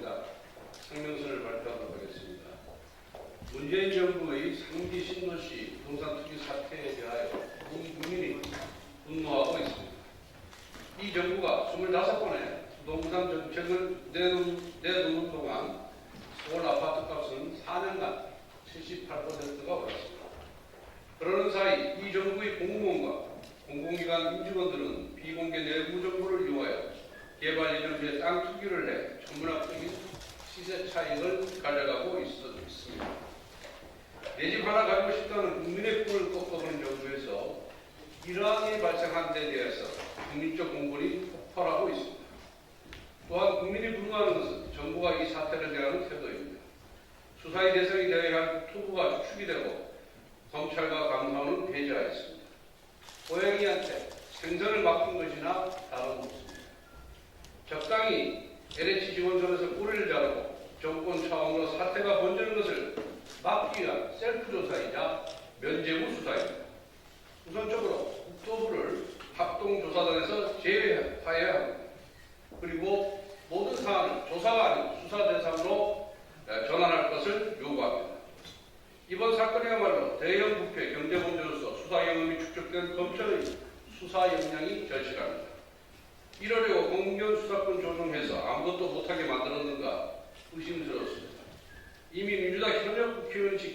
특별위원회입니다. 성명서를 발표하도록 하겠습니다. 문재인 정부의 상기 신도시 부동산 투기 사태에 대하여 온 국민이 분노하고 있습니다. 이 정부가 25번의 부동산 정책을 내놓은, 내놓는 동안 서울 아파트 값은 4년간 78%가 올랐습니다. 그러는 사이 이 정부의 공무원과 공공기관 임직원들은 비공개 내부 정보를 이용하여 개발 예정지에 땅 투기를 해 천문학적인 시세 차익을 가져가고 있어- 있습니다. 내 집 하나 가지고 싶다는 국민의 꿈을 꺾어버린 정부에서 이러한 일이 발생한 데 대해서 국민적 공분이 폭발하고 있습니다. 또한 국민이 분노하는 것은 정부가 이 사태를 대하는 태도입니다. 수사의 대상이 되어야 할 투구가 축이 되고 검찰과 감사원은 배제하였습니다. 고양이한테 생선을 맡긴 것이나 다름없습니다. 적당히 LH 지원선에서 꼬리를 자르고 정권 차원으로 사태가 번지는 것을 막기 위한 셀프 조사이자 면제부 수사입니다. 우선적으로 국토부를 합동조사단에서 제외하여야 합니다. 그리고 모든 사안을 조사가 아니고 수사 대상으로 에, 전환할 것을 요구합니다. 이번 사건이야말로 대형 부패 경제 범죄로서 수사 경험이 축적된 검찰의 수사 역량이 절실합니다.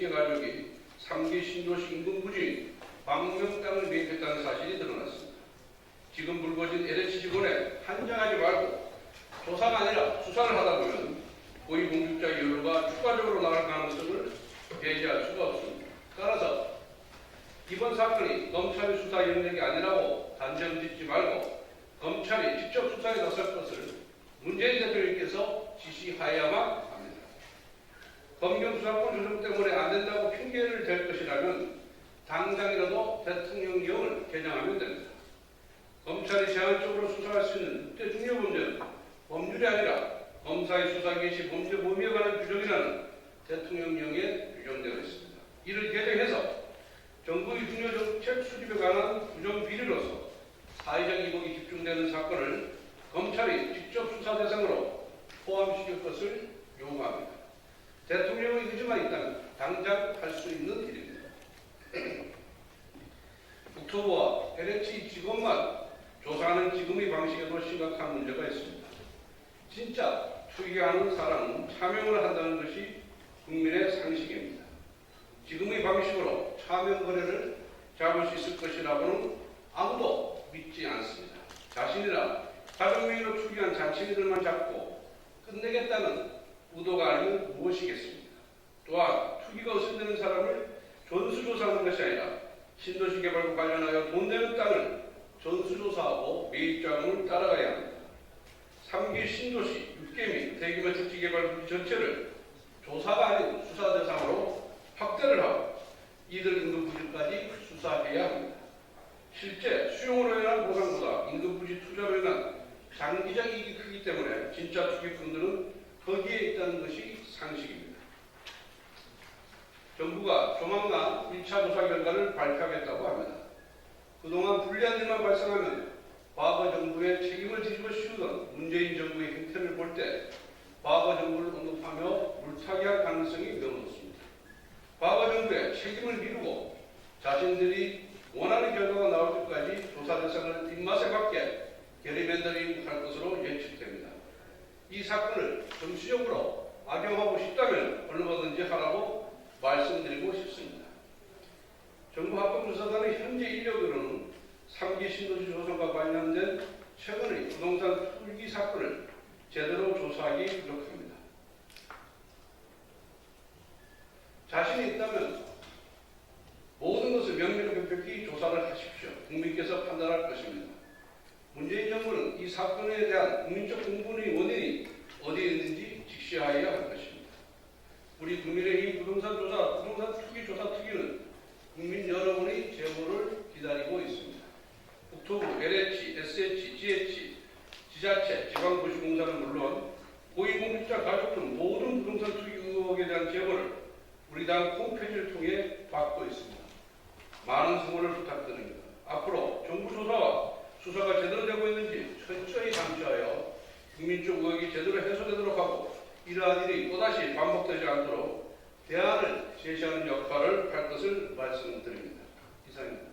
10개 가족이 3개 신도시 인근 부지 광명 땅을 매입했다는 사실이 드러났습니다. 지금 불거진 LH 직원에 한장하지 말고 조사가 아니라 수사를 하다 보면 고위 공직자 여론가 추가적으로 나갈 가능성을 배제할 수가 없습니다. 따라서 이번 사건이 검찰의 수사 영역이 아니라고 단정 짓지 말고 검찰이 직접 수사에 나설 것을 문재인 대표님께서 지시하여 검경 수사권 조정 때문에 안 된다고 핑계를 댈 것이라면 당장이라도 대통령령을 개정하면 됩니다. 검찰이 제한적으로 수사할 수 있는 국제 중요 범죄는 법률이 아니라 검사의 수사 개시 범죄 범위에 관한 규정이라는 대통령령에 규정되어 있습니다. 이를 개정해서 정부의 중요 정책 수립에 관한 규정 비리로서 사회적 이목이 집중되는 사건을 검찰이 직접 수사 대상으로 포함시킬 것을 요구합니다. 대통령의 의지만 있다면 당장 할 수 있는 일입니다. 국토부와 LH 직원만 조사하는 지금의 방식에도 심각한 문제가 있습니다. 진짜 투기하는 사람은 차명을 한다는 것이 국민의 상식입니다. 지금의 방식으로 차명 거래를 잡을 수 있을 것이라고는 아무도 믿지 않습니다. 자신이나 가족 명의로 투기한 자치인들만 잡고 끝내겠다는 의도가 아니면 무엇이겠습니까? 또한 되는 사람을 전수조사하는 것이 아니라 신도시 개발과 관련하여 돈 되는 땅을 전수조사하고 매입자금을 따라가야 합니다. 3기 신도시, 6개미, 대규모 택지 개발 부지 전체를 조사가 아닌 수사 대상으로 확대를 하고 이들 인근 부지까지 수사해야 합니다. 실제 수용으로 인한 보상보다 인근 부지 투자로 인한 장기적 이익이 크기 때문에 진짜 투기꾼들은 거기에 있다는 것이 상식입니다. 정부가 조만간 1차 조사 결과를 발표하겠다고 합니다. 그동안 불리한 일만 발생하면 과거 정부의 책임을 뒤집어 씌우던 문재인 정부의 행태를 볼 때 과거 정부를 언급하며 물타기할 가능성이 매우 높습니다. 과거 정부의 책임을 미루고 자신들이 원하는 결과가 나올 때까지 조사 대상을 입맛에 맞게 게리맨더링 할 것으로 예측됩니다. 이 사건을 정치적으로 악용하고 싶다면 얼마든지 하라고 말씀드리고 싶습니다. 정부 합동조사단의 현재 인력으로는 3기 신도시 조성과 관련된 최근의 부동산 투기 사건을 제대로 조사하기 부족합니다. 자신이 있다면 모든 것을 명명백백히 조사를 하십시오. 국민께서 판단할 것입니다. 문재인 정부는 이 사건에 대한 국민적 공분의 원인이 어디에 있는지 직시하여야 할 것입니다. 우리 국민의 이 부동산 조사, 부동산 투기 조사 특위는 국민 여러분의 제보를 기다리고 있습니다. 국토부, LH, SH, GH, 지자체, 지방도시공사는 물론 고위공직자 가족 등 모든 부동산 투기 의혹에 대한 제보를 우리 당 홈페이지를 통해 받고 있습니다. 많은 성원을 부탁드립니다. 앞으로 정부 조사와 수사가 제대로 되고 있는지 천천히 감시하여 국민 쪽 의혹이 제대로 해소되도록 하고 이러한 일이 또다시 반복되지 않도록 대안을 제시하는 역할을 할 것을 말씀드립니다. 이상입니다.